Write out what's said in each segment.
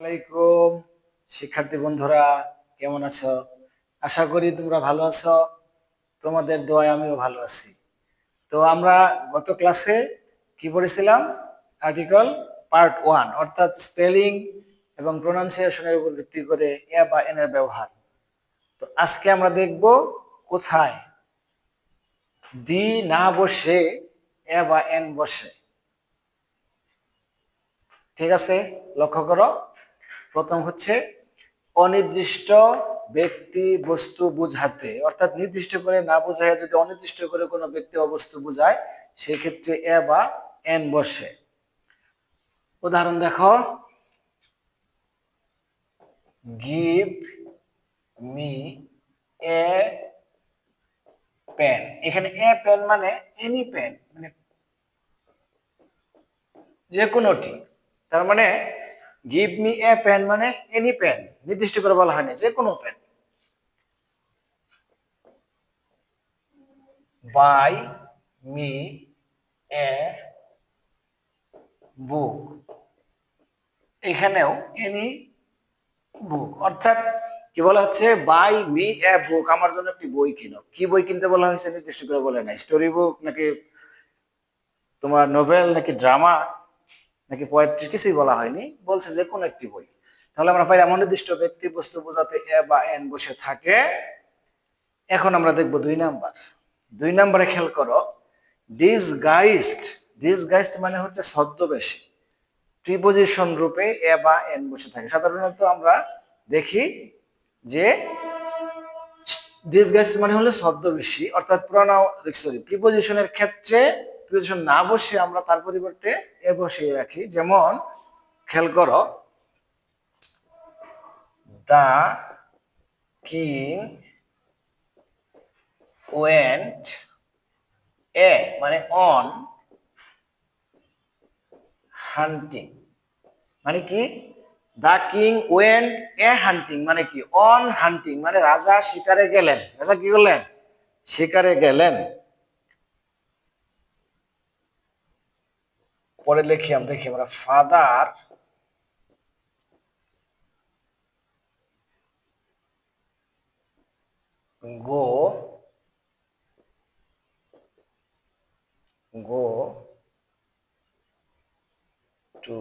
আলাইকুম। শিক্ষার্থী বন্ধুরা, কেমন আছো? আশা করি তোমরা ভালো আছো। তোমাদের দোয়ায় আমিও ভালো আছি। তো আমরা গত ক্লাসে কি পড়েছিলাম? আর্টিকেল পার্ট ওয়ান অর্থাৎ স্পেলিং এবং প্রোনাউন্সিয়েশনের উপর ভিত্তি করে এ বা এন এর ব্যবহার। তো আজকে আমরা দেখব কোথায় দি না বসে, এ বা এন বসে। ঠিক আছে? লক্ষ্য করো। প্রথম হচ্ছে অনির্দিষ্ট ব্যক্তি বস্তু বুঝাতে। অর্থাৎ নির্দিষ্ট করে না বোঝায় যদি অনির্দিষ্ট করে কোনো ব্যক্তি বা বস্তু বোঝায়, সেক্ষেত্রে এ বা এন বসে। উদাহরণ দেখো। গিভ মি এ পেন এখানে এ পেন মানে এনি পেন মানে যে কোনোটি তার মানে গিভ মি এ পেন মানে এনি পেন নির্দিষ্ট করে বলা হয়নি, যে কোনো pen buy me a book এখানেও এনি বুক অর্থাৎ কি বলা হচ্ছে? বাই মি এ বুক আমার জন্য একটি বই কিনো। কি বই কিনতে বলা হয়েছে? নির্দিষ্ট করে বলে নাই। স্টোরি বুক নাকি তোমার নোভেল নাকি ড্রামা নাকি পোয়েট্রি কিছুই বলা হয়নি, বলছে যে কোনো একটি বই। তাহলে আমরা এমন নির্দিষ্ট ব্যক্তি বস্তু বোঝাতে এ বা এন বসে থাকে। এখন আমরা দেখব দুই নাম্বার। দুই নাম্বারে খেয়াল করো ডিসগাইস্ট ডিসগাইস্ট মানে হচ্ছে ছদ্মবেশী প্রিপোজিশন রূপে এ বা এন বসে থাকে। সাধারণত আমরা দেখি যে ডিসগাইস্ট মানে হলো ছদ্মবেশী, অর্থাৎ প্রনাউ সরি প্রিপোজিশনের ক্ষেত্রে প্রিপোজিশন না বসে আমরা তার পরিবর্তে এ বসিয়ে রাখি। যেমন, খেয়াল করো দা কিং ওয়েন্ট এ মানে অন হান্টিং মানে কি? দা কিং ওয়েন্ট এ হান্টিং মানে কি? অন হান্টিং মানে রাজা শিকারে গেলেন। রাজা কি করলেন? শিকারে গেলেন। পরে লিখি আমরা দেখি আমরা father go go to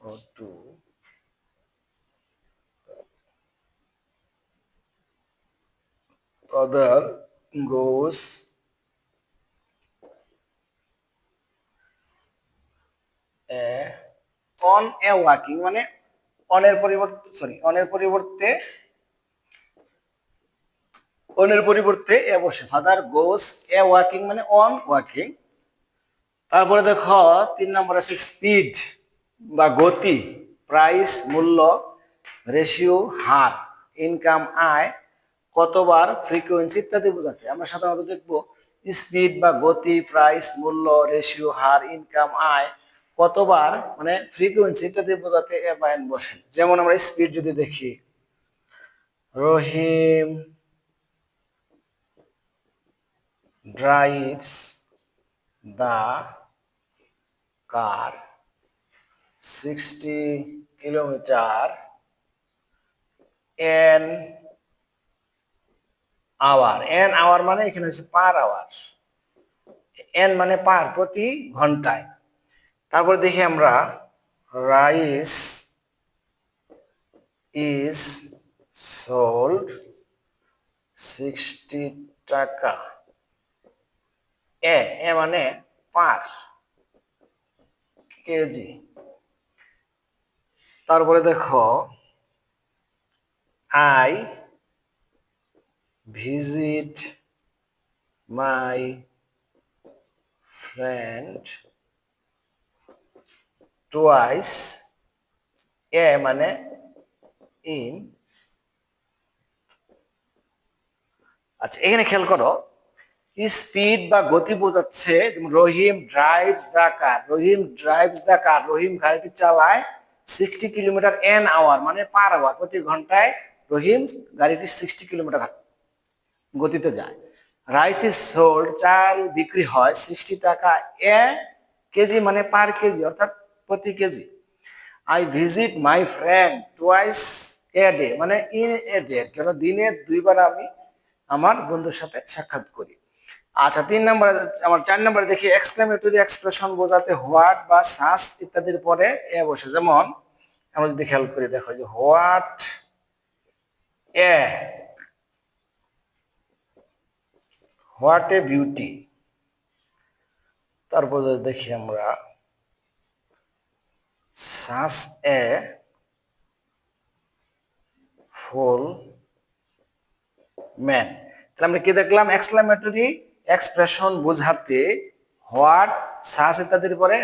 go to other goes a, on a walking মানে অনের পরিবর্তে সরি অনের পরিবর্তে অনের পরিবর্তে এ বসে। ফাদার গোস এ ওয়াকিং মানে অন ওয়াকিং তারপরে দেখো, তিন নম্বর আছে স্পিড বা গতি প্রাইস মূল্য রেশিও হার ইনকাম আয়। কতবার ফ্রিকোয়েন্সি ইত্যাদি বোঝাতে। আমরা সাধারণত দেখব স্পিড বা গতি প্রাইস মূল্য রেশিও হার ইনকাম আয় কতবার মানে ফ্রিকোয়েন্সি ইত্যাদি বোঝাতে এন বসে। যেমন আমরা স্পিড যদি দেখি, Rahim drives the car 60 kilometer an hour. An hour মানে এখানে হচ্ছে পার আওয়ার এন মানে পার প্রতি ঘন্টায়। তারপর দেখি আমরা রাইস ইজ সোল্ড সিক্সটি টাকা। এ এ মানে পার কেজি। তারপরে দেখো I visit my friend twice a মানে ইন আচ্ছা এখানে খেয়াল করো স্পিড বা গতি বোঝাচ্ছে? Rahim drives the car Rahim drives the car Rahim গাড়িটি চালায় সিক্সটি কিলোমিটার এন আওয়ার মানে পার আওয়ার প্রতি ঘন্টায় রহিম গাড়িটি সিক্সটি কিলোমিটার গতিতে যায়। রাইস ইজ সোল্ড চাল বিক্রি হয় সিক্সটি টাকা এ কেজি মানে পার কেজি, অর্থাৎ প্রতি KG. I visit my friend twice a day মানে ইন এ ডে কেন দিনে দুইবার আমি আমার বন্ধুর সাথে সাক্ষাৎ করি। আচ্ছা তিন নম্বরে, আমার চার নম্বরে দেখি এক্সক্লেমেটরি এক্সপ্রেশন বোঝাতে হোয়াট বা সাস ইত্যাদির পরে এ বসে। যেমন আমরা যদি খেয়াল করি, দেখো যে what a what a beauty তারপর দেখি আমরা সাস এ ফুল ম্যান তাহলে আমরা কি দেখলাম? এক্সক্লামেটরি এক্সপ্রেশন বোঝাতে হোয়াট সাস ইত্যাদির পরে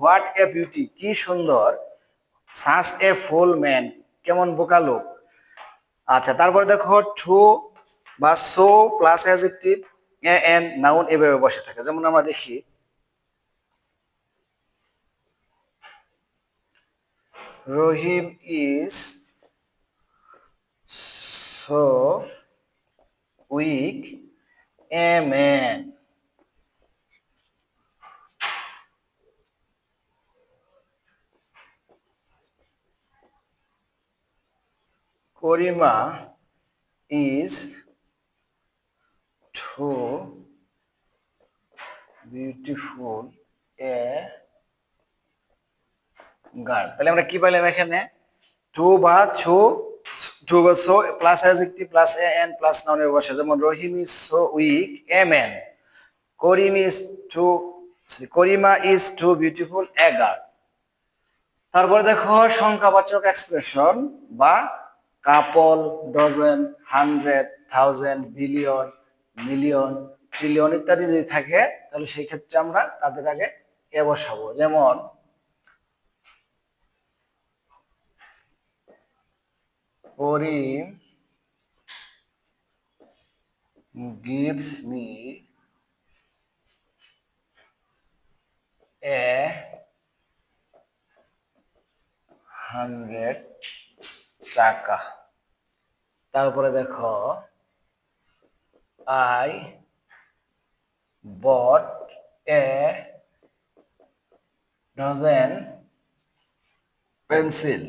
হোয়াট এ বিউটি কি সুন্দর। সাস এ ফুল ম্যান কেমন বোকা লোক। আচ্ছা তারপরে দেখো টু বা so plus adjective a an noun এভাবে বসে থাকে। যেমন আমরা দেখি, Rahim is so weak a man Karima is too beautiful a girl তাহলে আমরা কি পাইলাম এখানে? টু বা ছু, টু বা so plus adjective plus a an plus নাউনের বসে যেমন Rahim is so weak a man Karim is too Karima is too beautiful a girl তারপরে দেখো সংখ্যাবাচক এক্সপ্রেশন বা couple dozen hundred thousand billion million, trillion ইত্যাদি যদি থাকে, তাহলে সেই ক্ষেত্রে আমরা তাদের আগে এ বসাবো। যেমন, করিম gives me a hundred টাকা। তারপরে দেখো I bought a dozen pencil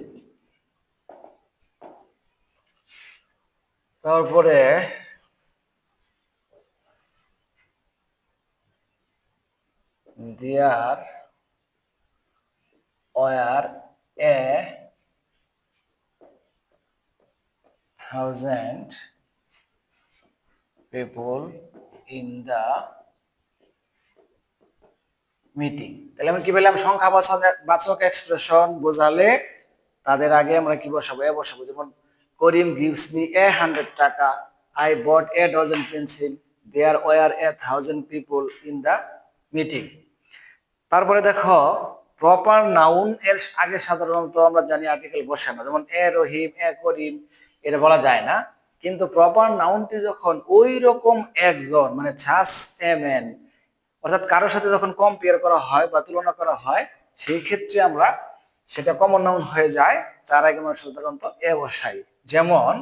তারপরে there were a thousand people in the meeting তাহলে আমরা কি পেলাম? সংখ্যা বাচক এক্সপ্রেশন বোঝালে তাদের আগে আমরা কি বসাবো? এ বসাবো। যেমন Karim gives me a hundred taka. I bought a dozen pencil there were a thousand people in the meeting তারপরে দেখো প্রপার নাউন এর আগে সাধারণত আমরা জানি আর্টিকেল বসে না। যেমন, এ রহিম, এ করিম, এটা বলা যায় না। কিন্তু প্রপার নাউনটি যখন ওই রকম একজন মানে ছাস এ ম্যান অর্থাৎ কারোর সাথে যখন কম্পেয়ার করা হয় বা তুলনা করা হয়, সেই ক্ষেত্রে আমরা সেটা কমন নাউন হয়ে যায়, তার আগে আমরা সাধারণত এ যেমন,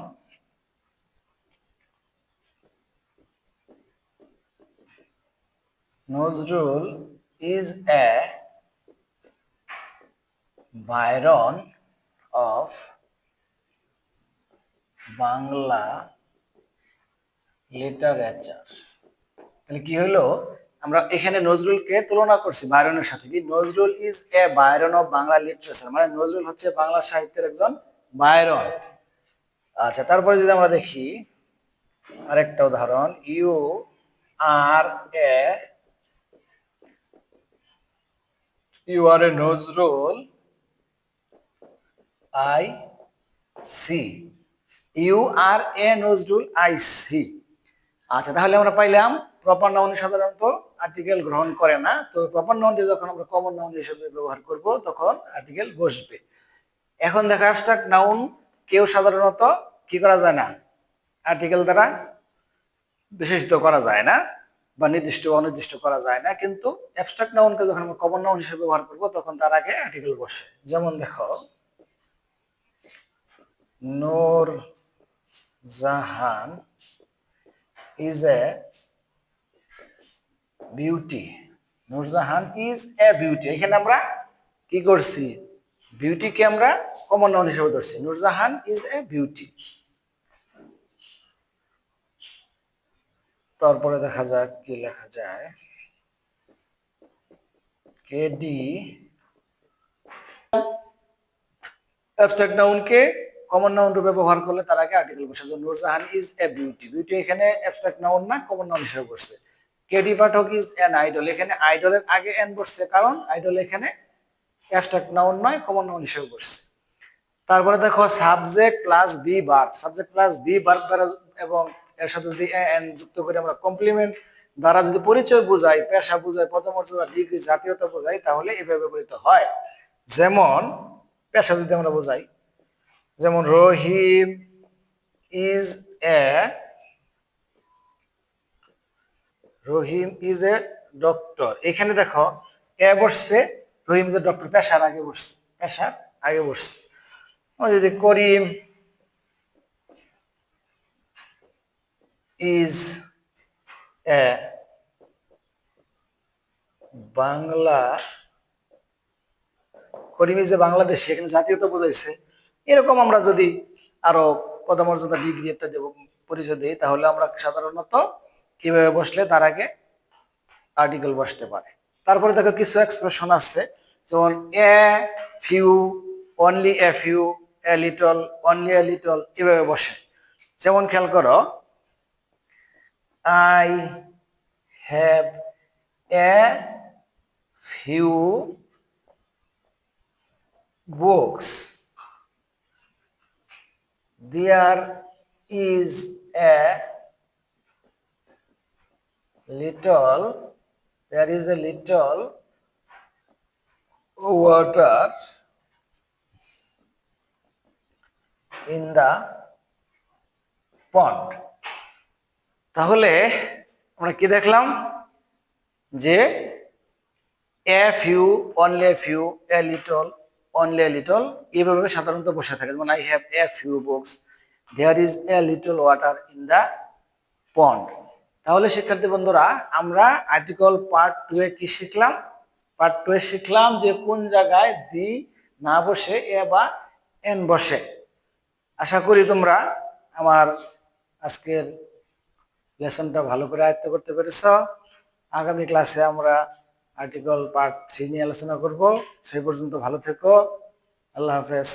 Nazrul is a Byron of Bangla literature তাহলে কি হলো? আমরা এখানে নজরুলকে তুলনা করছি বায়রনের সাথে। কি? Nazrul is a Byron of Bangla literature মানে নজরুল হচ্ছে বাংলা সাহিত্যের একজন বায়রন আচ্ছা তারপরে যদি আমরা দেখি, আরেকটা উদাহরণ। You are a, you are a Nazrul, I see. You are a Nazrul I see আচ্ছা তাহলে আমরা পাইলাম প্রপার নাউন সাধারণত আর্টিকেল গ্রহণ করে না। তো প্রপার নাউনটি যখন আমরা কমন নাউন হিসেবে ব্যবহার করব, তখন আর্টিকেল বসবে। এখন দেখো অ্যাবস্ট্রাক্ট নাউন কেউ সাধারণত কি করা যায় না? আর্টিকেল দ্বারা বিশেষিত করা যায় না বা নির্দিষ্ট অনির্দিষ্ট করা যায় না। কিন্তু অ্যাবস্ট্রাক্ট নাউনকে যখন আমরা কমন নাউন হিসেবে ব্যবহার করব, তখন তার আগে আর্টিকেল বসে। যেমন দেখো, Nur Jahan is a beauty Nurjahan is a beauty এখানে আমরা কি করছি? বিউটিকে আমরা কমন নাউন হিসেবে ধরছি। নুরজাহান ইজ এ বিউটি তারপরে দেখা যাক কি লেখা যায়। কেডি অ্যাবস্ট্রাক্ট নাউনকে কমন নাউন রূপে ব্যবহার করলে তার আগে আর্টিকেল বসে যেমন Nurjahan is a beauty beauty এখানে অ্যাবস্ট্রাক্ট নাউন না কমন নাউন হিসেবে বসছে। KD Pathak is an idol এখানে আইডলের আগে এন বসছে, কারণ আইডল এখানে অ্যাবস্ট্রাক্ট নাউন নয় কমন নাউন হিসেবে বসছে। তারপরে দেখো সাবজেক্ট প্লাস বি বার সাবজেক্ট প্লাস বি বার দ্বারা এবং এর সাথে যদি এন যুক্ত করে আমরা কমপ্লিমেন্ট দ্বারা যদি পরিচয় বোঝাই, পেশা বোঝাই, পদমর্যাদা, ডিগ্রি, জাতীয়তা বোঝাই, তাহলে এভাবে ব্যবহৃত হয়। যেমন, পেশা যদি আমরা বোঝাই যেমন Rahim is a, Rahim is a doctor. এখানে দেখো, এ বসছে, রহিম ইজ এ ডক্টর, পেশার আগে বসছে, পেশার আগে বসছে। যদি Karim is a, Bangla, Karim is a Bangladesh, এখানে জাতীয়তা বোঝাইছে। এরকম আমরা যদি আরও পদমর্যাদা ডিগ্রি ইত্যাদি পরিচয় দিই, তাহলে আমরা সাধারণত কীভাবে বসলে তার আগে আর্টিকেল বসতে পারে তারপরে দেখো কিছু এক্সপ্রেশন আসছে যেমন a few only a few a little only a little এভাবে বসে যেমন খেয়াল করো I have a few books. There is a little, there is a little water in the pond. তাহলে আমরা কি দেখলাম যে a few only a few a little only a little এইভাবে সাধারণত বসে থাকে। যেমন I have a few books there is a little water in the pond তাহলে, শিক্ষার্থী বন্ধুরা, আমরা আর্টিকল পার্ট টু এ কি শিখলাম? পার্ট টু এ শিখলাম যে, কোন জায়গায় দি না বসে এ বা এন বসে। আশা করি তোমরা আমার আজকের লেসনটা ভালো করে আয়ত্ত করতে পেরেছ। আগামী ক্লাসে আমরা আর্টিকেল পার্ট থ্রি নিয়ে আলোচনা করব। সেই পর্যন্ত ভালো থেকো। আল্লাহ হাফেজ।